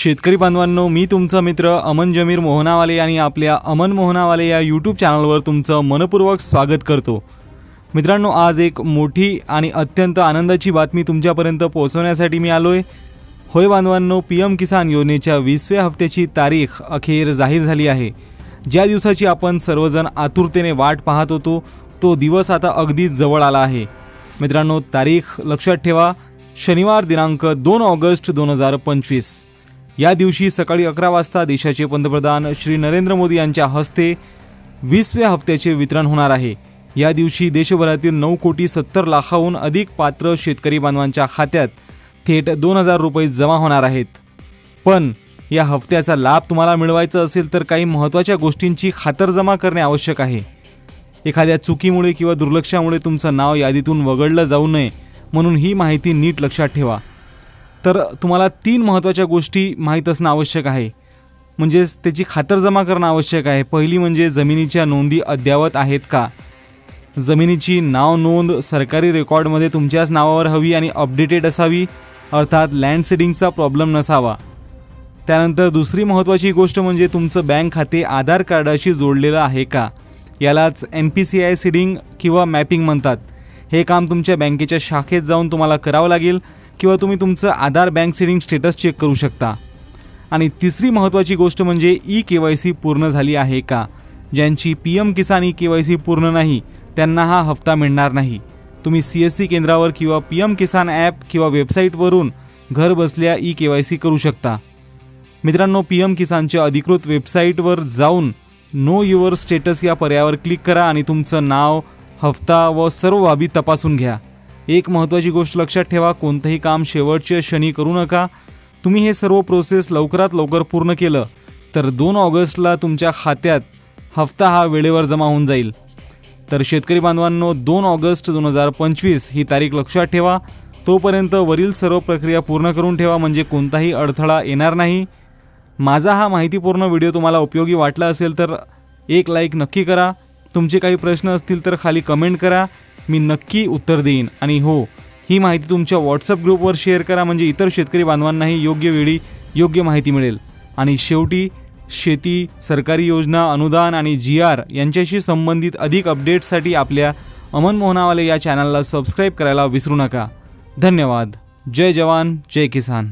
शेतकरी बांधवांनो मी तुमचा मित्र अमन जमीर मोहनावाले आणि आपल्या अमन मोहनावाले या यूट्यूब चॅनलवर तुमचं मनपूर्वक स्वागत करतो. मित्रांनो आज एक मोठी आणि अत्यंत आनंदाची बातमी तुमच्यापर्यंत पोहोचवण्यासाठी मी आलो आहे होय बांधवांनो पी एम किसान योजनेच्या वीसव्या हप्त्याची तारीख अखेर जाहीर झाली आहे. ज्या दिवसाची आपण सर्वजण आतुरतेने वाट पाहत होतो तो दिवस आता अगदी जवळ आला आहे. मित्रांनो तारीख लक्षात ठेवा. शनिवार दिनांक दोन ऑगस्ट दोन हजार पंचवीस. या दिवशी सकाळी अकरा वाजता देशाचे पंतप्रधान श्री नरेंद्र मोदी यांच्या हस्ते वीसव्या हप्त्याचे वितरण होणार आहे. या दिवशी देशभरातील नऊ कोटी सत्तर लाखाहून अधिक पात्र शेतकरी बांधवांच्या खात्यात थेट दोन हजार रुपये जमा होणार आहेत. पण या हप्त्याचा लाभ तुम्हाला मिळवायचा असेल तर काही महत्त्वाच्या गोष्टींची खातरजमा करणे आवश्यक आहे. एखाद्या चुकीमुळे किंवा दुर्लक्षामुळे तुमचं नाव यादीतून वगळलं जाऊ नये म्हणून ही माहिती नीट लक्षात ठेवा. तर तुम्हाला तीन महत्त्वाच्या गोष्टी माहीत असणं आवश्यक आहे. म्हणजेच त्याची खातरजमा करणं आवश्यक आहे. पहिली म्हणजे जमिनीच्या नोंदी अद्ययावत आहेत का? जमिनीची नाव नोंद सरकारी रेकॉर्डमध्ये तुमच्याच नावावर हवी आणि अपडेटेड असावी अर्थात लँडसेडिंगचा प्रॉब्लेम नसावा. त्यानंतर दुसरी महत्त्वाची गोष्ट म्हणजे तुमचं बँक खाते आधार कार्डाशी जोडलेलं आहे का? यालाच N P C I seeding किंवा मॅपिंग म्हणतात. हे काम तुमच्या बँकेच्या शाखेत जाऊन तुम्हाला करावं लागेल. किंवा तुम्ही तुमचं Aadhaar bank setting status check करू शकता. आणि तिसरी महत्त्वाची गोष्ट म्हणजे ई के वाय सी पूर्ण झाली आहे का? ज्यांची P M Kisan e K Y C पूर्ण नाही त्यांना हा हप्ता मिळणार नाही. तुम्ही सी एस सी केंद्रावर किंवा पी एम किसान ॲप किंवा वेबसाईटवरून घर बसल्या ई के वाय सी करू शकता. मित्रांनो पी एम किसानच्या अधिकृत वेबसाईटवर जाऊन नो युअर स्टेटस या पर्यायावर क्लिक करा आणि तुमचं नाव हफ्ता व सर्व बाबी तपासून घ्या. एक महत्त्वाची गोष्ट लक्षात ठेवा कोणतंही काम शेवटच्या क्षणी करू नका. तुम्ही हे सर्व प्रोसेस लवकरात लवकर पूर्ण केलं तर दोन ऑगस्टला तुमच्या खात्यात हफ्ता हा वेळेवर जमा होऊन जाईल. तर शेतकरी बांधवांनो दोन ऑगस्ट दोन हजार पंचवीस ही तारीख लक्षात ठेवा. तोपर्यंत वरील सर्व प्रक्रिया पूर्ण करून ठेवा म्हणजे कोणताही अडथळा येणार नाही. माझा हा माहितीपूर्ण व्हिडिओ तुम्हाला उपयोगी वाटला असेल तर एक लाईक नक्की करा. तुमचे काही प्रश्न असतील तर खाली कमेंट करा. मी नक्की उत्तर देईन. आणि हो ही माहिती तुमच्या व्हॉट्सअप ग्रुपवर शेअर करा म्हणजे इतर शेतकरी बांधवांनाही योग्य वेळी योग्य माहिती मिळेल. आणि शेवटी शेती सरकारी योजना अनुदान आणि जी आर यांच्याशी संबंधित अधिक अपडेट्ससाठी आपल्या अमन मोहनावाले या चॅनलला सबस्क्राईब करायला विसरू नका. धन्यवाद. जय जवान जय किसान.